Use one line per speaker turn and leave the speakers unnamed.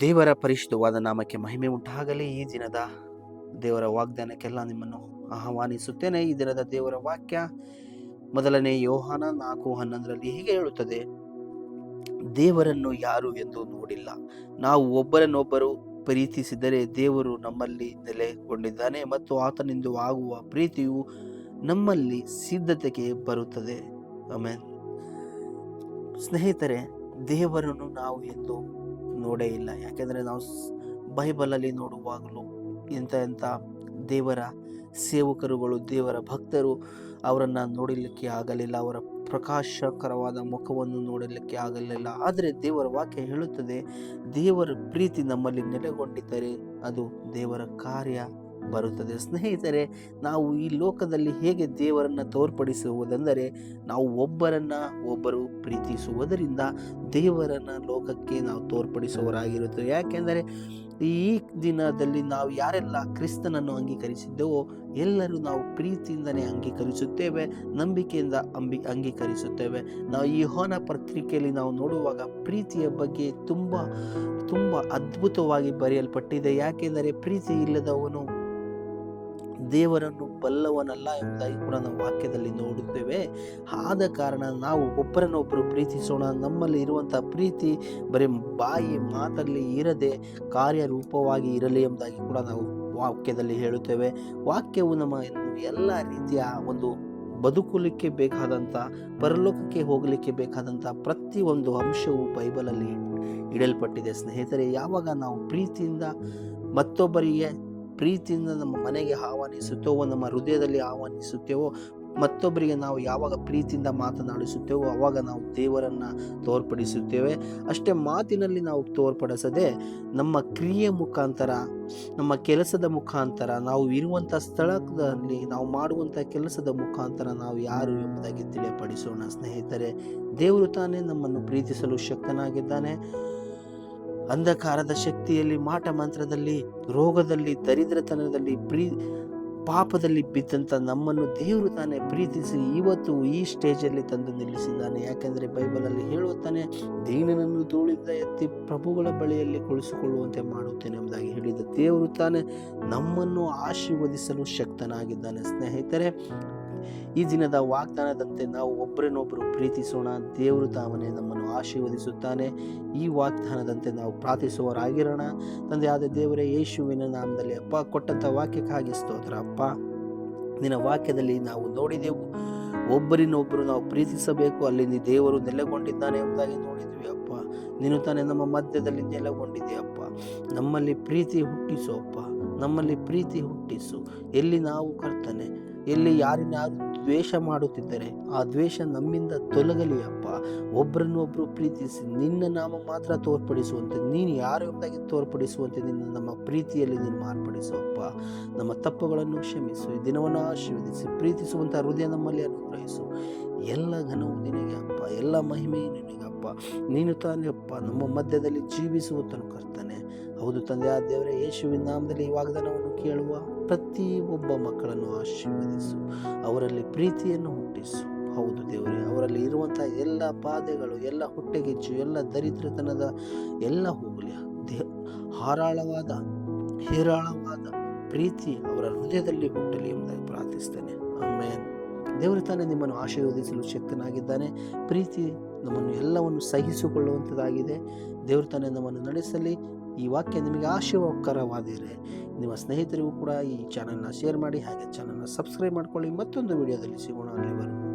ದೇವರ ಪರಿಶುದ್ಧವಾದ ನಾಮಕ್ಕೆ ಮಹಿಮೆ ಉಂಟಾಗಲಿ ಈ ದಿನದ ದೇವರ ವಾಗ್ದಾನಕ್ಕೆಲ್ಲ ನಿಮ್ಮನ್ನು ಆಹ್ವಾನಿಸುತ್ತೇನೆ. ಈ ದಿನದ ದೇವರ ವಾಕ್ಯ ಮೊದಲನೇ ಯೋಹಾನ ನಾಲ್ಕು ಹನ್ನೊಂದರಲ್ಲಿ ಹೀಗೆ ಹೇಳುತ್ತದೆ. ದೇವರನ್ನು ಯಾರು ಎಂದು ನೋಡಿಲ್ಲ. ನಾವು ಒಬ್ಬರನ್ನೊಬ್ಬರು ಪ್ರೀತಿಸಿದರೆ ದೇವರು ನಮ್ಮಲ್ಲಿ ನೆಲೆಗೊಂಡಿದ್ದಾನೆ ಮತ್ತು ಆತನಿಂದ ಆಗುವ ಪ್ರೀತಿಯು ನಮ್ಮಲ್ಲಿ ಸಿದ್ಧತೆಗೆ ಬರುತ್ತದೆ. ಆಮೇಲೆ ಸ್ನೇಹಿತರೆ, ದೇವರನ್ನು ನಾವು ಎಂದು ನೋಡೇ ಇಲ್ಲ. ಯಾಕೆಂದರೆ ನಾವು ಬೈಬಲಲ್ಲಿ ನೋಡುವಾಗಲೂ ಇಂಥ ಇಂಥ ದೇವರ ಸೇವಕರುಗಳು, ದೇವರ ಭಕ್ತರು ಅವರನ್ನು ನೋಡಲಿಕ್ಕೆ ಆಗಲಿಲ್ಲ. ಅವರ ಪ್ರಕಾಶಕರವಾದ ಮುಖವನ್ನು ನೋಡಲಿಕ್ಕೆ ಆಗಲಿಲ್ಲ. ಆದರೆ ದೇವರ ವಾಕ್ಯ ಹೇಳುತ್ತದೆ, ದೇವರ ಪ್ರೀತಿ ನಮ್ಮಲ್ಲಿ ನೆಲೆಗೊಂಡಿದ್ದರೆ ಅದು ದೇವರ ಕಾರ್ಯ. ಬರುತ್ತದೆ. ಸ್ನೇಹಿತರೆ, ನಾವು ಈ ಲೋಕದಲ್ಲಿ ಹೇಗೆ ದೇವರನ್ನು ತೋರ್ಪಡಿಸುವುದೆಂದರೆ, ನಾವು ಒಬ್ಬರನ್ನ ಒಬ್ಬರು ಪ್ರೀತಿಸುವುದರಿಂದ ದೇವರನ್ನ ಲೋಕಕ್ಕೆ ನಾವು ತೋರ್ಪಡಿಸುವವರಾಗಿರುತ್ತೇವೆ. ಯಾಕೆಂದರೆ, ಈ ದಿನದಲ್ಲಿ ನಾವು ಯಾರೆಲ್ಲ ಕ್ರಿಸ್ತನನ್ನು ಅಂಗೀಕರಿಸಿದ್ದೇವೋ, ಎಲ್ಲರೂ ನಾವು ಪ್ರೀತಿಯಿಂದನೇ ಅಂಗೀಕರಿಸುತ್ತೇವೆ, ನಂಬಿಕೆಯಿಂದ ಅಂಬಿ, ಅಂಗೀಕರಿಸುತ್ತೇವೆ. ನಾವು ಈ ಹೋನ ಪತ್ರಿಕೆಯಲ್ಲಿ ನಾವು ನೋಡುವಾಗ ಪ್ರೀತಿಯ ಬಗ್ಗೆ ತುಂಬ ತುಂಬ ಅದ್ಭುತವಾಗಿ ಬರೆಯಲ್ಪಟ್ಟಿದೆ. ಯಾಕೆಂದರೆ ಪ್ರೀತಿ ಇಲ್ಲದವನು ದೇವರನ್ನು ಬಲ್ಲವನಲ್ಲ ಎಂಬುದಾಗಿ ಕೂಡ ನಾವು ವಾಕ್ಯದಲ್ಲಿ ನೋಡುತ್ತೇವೆ. ಆದ ಕಾರಣ ನಾವು ಒಬ್ಬರನ್ನೊಬ್ಬರು ಪ್ರೀತಿಸೋಣ. ನಮ್ಮಲ್ಲಿ ಇರುವಂತಹ ಪ್ರೀತಿ ಬರೀ ಬಾಯಿ ಮಾತಲ್ಲಿ ಇರದೆ ಕಾರ್ಯರೂಪವಾಗಿ ಇರಲಿ ಎಂಬುದಾಗಿ ಕೂಡ ನಾವು ವಾಕ್ಯದಲ್ಲಿ ಹೇಳುತ್ತೇವೆ. ವಾಕ್ಯವು ನಮ್ಮ ಎಲ್ಲ ರೀತಿಯ ಒಂದು ಬದುಕಲಿಕ್ಕೆ ಬೇಕಾದಂಥ, ಪರಲೋಕಕ್ಕೆ ಹೋಗಲಿಕ್ಕೆ ಬೇಕಾದಂಥ ಪ್ರತಿಯೊಂದು ಅಂಶವು ಬೈಬಲಲ್ಲಿ ಇಡಲ್ಪಟ್ಟಿದೆ. ಸ್ನೇಹಿತರೆ, ಯಾವಾಗ ನಾವು ಪ್ರೀತಿಯಿಂದ ಮತ್ತೊಬ್ಬರಿಗೆ ಪ್ರೀತಿಯಿಂದ ನಮ್ಮ ಮನೆಗೆ ಆಹ್ವಾನಿಸುತ್ತೇವೋ, ನಮ್ಮ ಹೃದಯದಲ್ಲಿ ಆಹ್ವಾನಿಸುತ್ತೇವೋ, ಮತ್ತೊಬ್ಬರಿಗೆ ನಾವು ಯಾವಾಗ ಪ್ರೀತಿಯಿಂದ ಮಾತನಾಡಿಸುತ್ತೇವೋ ಆವಾಗ ನಾವು ದೇವರನ್ನು ತೋರ್ಪಡಿಸುತ್ತೇವೆ. ಅಷ್ಟೇ ಮಾತಿನಲ್ಲಿ ನಾವು ತೋರ್ಪಡಿಸದೆ, ನಮ್ಮ ಕ್ರಿಯೆ ಮುಖಾಂತರ, ನಮ್ಮ ಕೆಲಸದ ಮುಖಾಂತರ, ನಾವು ಇರುವಂಥ ಸ್ಥಳದಲ್ಲಿ ನಾವು ಮಾಡುವಂಥ ಕೆಲಸದ ಮುಖಾಂತರ ನಾವು ಯಾರು ಎಂಬುದಾಗಿ ತಿಳಿಯಪಡಿಸೋಣ. ಸ್ನೇಹಿತರೆ, ದೇವರು ತಾನೇ ನಮ್ಮನ್ನು ಪ್ರೀತಿಸಲು ಶಕ್ತನಾಗಿದ್ದಾನೆ. ಅಂಧಕಾರದ ಶಕ್ತಿಯಲ್ಲಿ ಮಾಟ ಮಂತ್ರದಲ್ಲಿ, ರೋಗದಲ್ಲಿ, ದರಿದ್ರತನದಲ್ಲಿ, ಪ್ರೀ, ಪಾಪದಲ್ಲಿ ಬಿದ್ದಂಥ ನಮ್ಮನ್ನು ದೇವರು ತಾನೇ ಪ್ರೀತಿಸಿ ಇವತ್ತು ಈ ಸ್ಟೇಜಲ್ಲಿ ತಂದು ನಿಲ್ಲಿಸಿದ್ದಾನೆ. ಯಾಕೆಂದರೆ ಬೈಬಲಲ್ಲಿ ಹೇಳುತ್ತಾನೆ, ದೀನನನ್ನು ಧೂಳಿಂದ ಎತ್ತಿ ಪ್ರಭುಗಳ ಬಳಿಯಲ್ಲಿ ಕುಳಿಸಿಕೊಳ್ಳುವಂತೆ ಮಾಡುತ್ತೇನೆ ಎಂಬುದಾಗಿ ಹೇಳಿದ ದೇವರು ತಾನೇ ನಮ್ಮನ್ನು ಆಶೀರ್ವದಿಸಲು ಶಕ್ತನಾಗಿದ್ದಾನೆ. ಸ್ನೇಹಿತರೆ ಈ ದಿನದ ವಾಗ್ದಾನದಂತೆ ನಾವು ಒಬ್ಬರನ್ನೊಬ್ಬರು ಪ್ರೀತಿಸೋಣ. ದೇವರು ತಾವನೇ ನಮ್ಮನ್ನು ಆಶೀರ್ವದಿಸುತ್ತಾನೆ. ಈ ವಾಗ್ದಾನದಂತೆ ನಾವು ಪ್ರಾರ್ಥಿಸುವವರಾಗಿರೋಣ. ತಂದೆ ಆದ ದೇವರೇ, ಯೇಸುವಿನ ನಾಮದಲ್ಲಿ ಅಪ್ಪ, ಕೊಟ್ಟಂಥ ವಾಕ್ಯಕ್ಕಾಗಿ ಸ್ತೋತ್ರ. ಅಪ್ಪ, ನಿನ್ನ ವಾಕ್ಯದಲ್ಲಿ ನಾವು ನೋಡಿದೆವು. ಒಬ್ಬರಿನೊಬ್ಬರು ನಾವು ಪ್ರೀತಿಸಬೇಕು. ಅಲ್ಲಿ ನೀ ದೇವರು ನೆಲೆಗೊಂಡಿದ್ದಾನೆ ಎಂಬುದಾಗಿ ನೋಡಿದ್ವಿ. ಅಪ್ಪ, ನೀನು ತಾನೇ ನಮ್ಮ ಮಧ್ಯದಲ್ಲಿ ನೆಲೆಗೊಂಡಿದೆಯಪ್ಪ ನಮ್ಮಲ್ಲಿ ಪ್ರೀತಿ ಹುಟ್ಟಿಸು ಅಪ್ಪ. ನಮ್ಮಲ್ಲಿ ಪ್ರೀತಿ ಹುಟ್ಟಿಸು. ಎಲ್ಲಿ ನಾವು ಕರ್ತನೆ ಎಲ್ಲಿ ಯಾರಿನಾರು ದ್ವೇಷ ಮಾಡುತ್ತಿದ್ದರೆ ಆ ದ್ವೇಷ ನಮ್ಮಿಂದ ತೊಲಗಲಿ ಅಪ್ಪ. ಒಬ್ಬರನ್ನೊಬ್ಬರು ಪ್ರೀತಿಸಿ ನಿನ್ನ ನಾಮ ಮಾತ್ರ ತೋರ್ಪಡಿಸುವಂತೆ ನೀನು ಯಾರು ಎಂಬುದಾಗಿ ತೋರ್ಪಡಿಸುವಂತೆ ನಿನ್ನ ನಮ್ಮ ಪ್ರೀತಿಯಲ್ಲಿ ನೀನು ಮಾರ್ಪಡಿಸು ಅಪ್ಪ. ನಮ್ಮ ತಪ್ಪುಗಳನ್ನು ಕ್ಷಮಿಸು ಈ ದಿನವನ್ನು ಆಶೀರ್ವದಿಸಿ ಪ್ರೀತಿಸುವಂಥ ಹೃದಯ ನಮ್ಮಲ್ಲಿ ಅನುಗ್ರಹಿಸು. ಎಲ್ಲ ಘನವು ನಿನಗೆ ಅಪ್ಪ ಎಲ್ಲ ಮಹಿಮೆಯು ನಿನಗೆ ಅಪ್ಪ. ನೀನು ತಾನೇ ಅಪ್ಪ ನಮ್ಮ ಮಧ್ಯದಲ್ಲಿ ಜೀವಿಸುವಂತನು ಕರ್ತಾನೆ. ಹೌದು ತಂದೆ, ಆ ದೇವರೇ, ಯೇಸುವಿನ ನಾಮದಲ್ಲಿ ಈ ವಾಗ್ದಾನವನ್ನು ಕೇಳುವ ಪ್ರತಿ ಒಬ್ಬ ಮಕ್ಕಳನ್ನು ಆಶೀರ್ವದಿಸು. ಅವರಲ್ಲಿ ಪ್ರೀತಿಯನ್ನು ಹುಟ್ಟಿಸು. ಹೌದು ದೇವರೇ, ಅವರಲ್ಲಿ ಇರುವಂಥ ಎಲ್ಲ ಬಾಧೆಗಳು ಎಲ್ಲ ಹೊಟ್ಟೆಗಿಚ್ಚು, ಎಲ್ಲ ದರಿದ್ರತನದ ಎಲ್ಲ ಹೋಗಲಿ. ದೇ, ಹಾರಾಳವಾದ, ಹೇರಾಳವಾದ ಪ್ರೀತಿ ಅವರ ಹೃದಯದಲ್ಲಿ ಹುಟ್ಟಲಿ ಎಂಬುದಾಗಿ ಪ್ರಾರ್ಥಿಸ್ತೇನೆ. ಆಮೇಲೆ ದೇವರು ತಾನೇ ನಿಮ್ಮನ್ನು ಆಶೀರ್ವದಿಸಲು ಶಕ್ತನಾಗಿದ್ದಾನೆ. ಪ್ರೀತಿ ನಮ್ಮನ್ನು ಎಲ್ಲವನ್ನು ಸಹಿಸಿಕೊಳ್ಳುವಂಥದ್ದಾಗಿದೆ ದೇವರು ತಾನೇ ನಮ್ಮನ್ನು ನಡೆಸಲಿ. ಈ ವಾಕ್ಯ ನಿಮಗೆ ಆಶೀರ್ವಾದಕರವಾದರೆ ನಿಮ್ಮ ಸ್ನೇಹಿತರಿಗೂ ಕೂಡ ಈ ಚಾನಲ್ನ ಶೇರ್ ಮಾಡಿ ಹಾಗೆ ಚಾನಲ್ನ ಸಬ್ಸ್ಕ್ರೈಬ್ ಮಾಡ್ಕೊಳ್ಳಿ. ಮತ್ತೊಂದು ವಿಡಿಯೋದಲ್ಲಿ ಸಿಗೋಣ. ಅಲ್ಲಿವರೆಗೂ